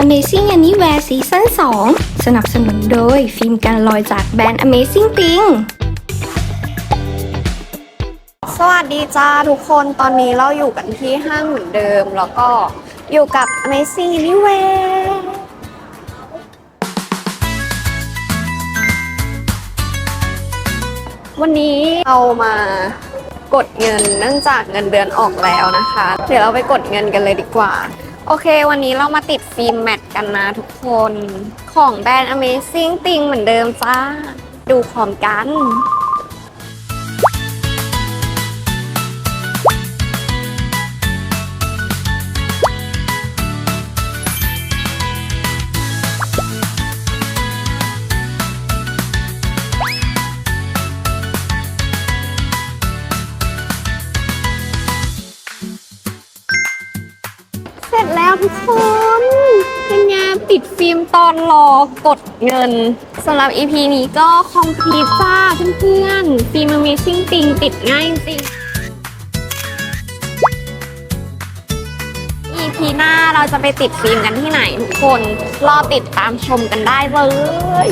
Amazing Anywhere ซีซั่น2สนับสนุนโดย ฟิล์มกันลอยจากแบรนด์ Amazing Thing สวัสดีจ้าทุกคนตอนนี้เราอยู่กันที่ห้างเหมือนเดิม แล้วก็อยู่กับ Amazing Anywhere วันนี้เรามากดเงินเนื่องจากเงินเดือนออกแล้วนะคะ เดี๋ยวเราไปกดเงินกันเลยดีกว่า โอเค วันนี้เรามาติดฟิล์มแมทกันนะทุกคน ของแบรนด์ Amazing Thing เหมือนเดิมจ้า ดูพร้อมกัน เสร็จแล้วทุกคนเป็นไงติดฟิล์มตอนรอกดเงินสำหรับ EP นี้ก็คอมพลีทจ้าเพื่อนๆ ฟิล์ม Amazing ติงติดง่ายจริง EP หน้าเราจะไปติดฟิล์มกันที่ไหนทุกคน รอติดตามชมกันได้เลย